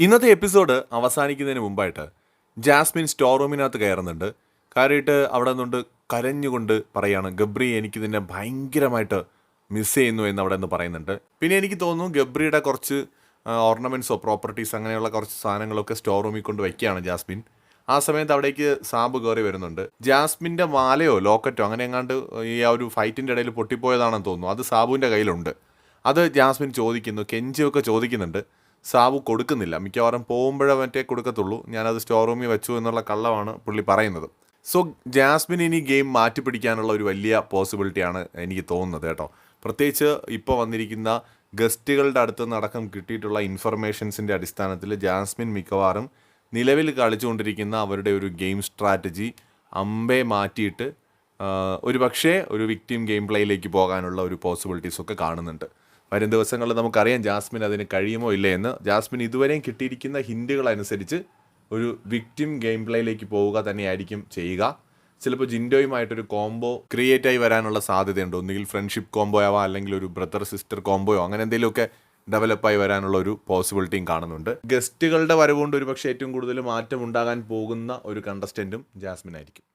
ഇന്നത്തെ എപ്പിസോഡ് അവസാനിക്കുന്നതിന് മുമ്പായിട്ട് Jasmine store റൂമിനകത്ത് കയറുന്നുണ്ട്. കയറിയിട്ട് അവിടെ നിന്നുകൊണ്ട് കരഞ്ഞുകൊണ്ട് പറയാണ് ഗബ്രി എനിക്ക് നിന്നെ ഭയങ്കരമായിട്ട് മിസ് ചെയ്യുന്നു എന്ന് അവിടെ നിന്ന് പറയുന്നുണ്ട്. പിന്നെ എനിക്ക് തോന്നുന്നു ഗബ്രിയുടെ കുറച്ച് ഓർണമെന്റ്സോ പ്രോപ്പർട്ടീസ് അങ്ങനെയുള്ള കുറച്ച് സാധനങ്ങളൊക്കെ സ്റ്റോർ റൂമിൽ കൊണ്ട് വയ്ക്കുകയാണ് ജാസ്മിൻ. ആ സമയത്ത് അവിടേക്ക് സാബ് കയറി വരുന്നുണ്ട്. ജാസ്മിന്റെ മാലയോ ലോക്കറ്റോ അങ്ങനെ എങ്ങാണ്ട് ഈ ആ ഒരു ഫൈറ്റിന്റെ ഇടയിൽ പൊട്ടിപ്പോയതാണെന്ന് തോന്നുന്നു. അത് സാബുവിന്റെ കയ്യിലുണ്ട്. അത് ജാസ്മിൻ ചോദിക്കുന്നു കെഞ്ചിയൊക്കെ ചോദിക്കുന്നുണ്ട്. സാബു കൊടുക്കുന്നില്ല. മിക്കവാറും പോകുമ്പോഴേ മറ്റേ കൊടുക്കത്തുള്ളൂ. ഞാനത് സ്റ്റോർ റൂമിൽ വെച്ചു എന്നുള്ള കള്ളമാണ് പുള്ളി പറയുന്നത്. സോ ജാസ്മിൻ ഇനി ഗെയിം മാറ്റിപ്പിടിക്കാനുള്ള ഒരു വലിയ പോസിബിലിറ്റിയാണ് എനിക്ക് തോന്നുന്നത് കേട്ടോ. പ്രത്യേകിച്ച് ഇപ്പോൾ വന്നിരിക്കുന്ന ഗസ്റ്റുകളുടെ അടുത്ത് നടക്കം കിട്ടിയിട്ടുള്ള ഇൻഫർമേഷൻസിന്റെ അടിസ്ഥാനത്തിൽ ജാസ്മിൻ മിക്കവാറും നിലവിൽ കളിച്ചുകൊണ്ടിരിക്കുന്ന അവരുടെ ഒരു ഗെയിം സ്ട്രാറ്റജി അമ്പേ മാറ്റിയിട്ട് ഒരു പക്ഷേ ഒരു വിക്ടിം ഗെയിം പ്ലേയിലേക്ക് പോകാനുള്ള ഒരു പോസിബിലിറ്റീസൊക്കെ കാണുന്നുണ്ട്. വരും ദിവസങ്ങളിൽ നമുക്കറിയാം ജാസ്മിൻ അതിന് കഴിയുമോ ഇല്ലേ എന്ന്. ജാസ്മിൻ ഇതുവരെയും കിട്ടിയിരിക്കുന്ന ഹിൻഡുകൾ അനുസരിച്ച് ഒരു വിക്ടിം ഗെയിം പ്ലേയിലേക്ക് പോവുക തന്നെയായിരിക്കും ചെയ്യുക. ചിലപ്പോൾ ജിൻഡോയുമായിട്ടൊരു കോംബോ ക്രിയേറ്റ് ആയി വരാനുള്ള സാധ്യതയുണ്ട്. ഒന്നുകിൽ ഫ്രണ്ട്ഷിപ്പ് കോംബോ അല്ലെങ്കിൽ ഒരു ബ്രദർ സിസ്റ്റർ കോംബോയോ അങ്ങനെ എന്തെങ്കിലുമൊക്കെ ഡെവലപ്പായി വരാനുള്ള ഒരു പോസിബിലിറ്റിയും കാണുന്നുണ്ട്. ഗസ്റ്റുകളുടെ വരവുകൊണ്ട് ഒരുപക്ഷെ ഏറ്റവും കൂടുതൽ മാറ്റം ഉണ്ടാകാൻ പോകുന്ന ഒരു കണ്ടസ്റ്റന്റും ജാസ്മിൻ ആയിരിക്കും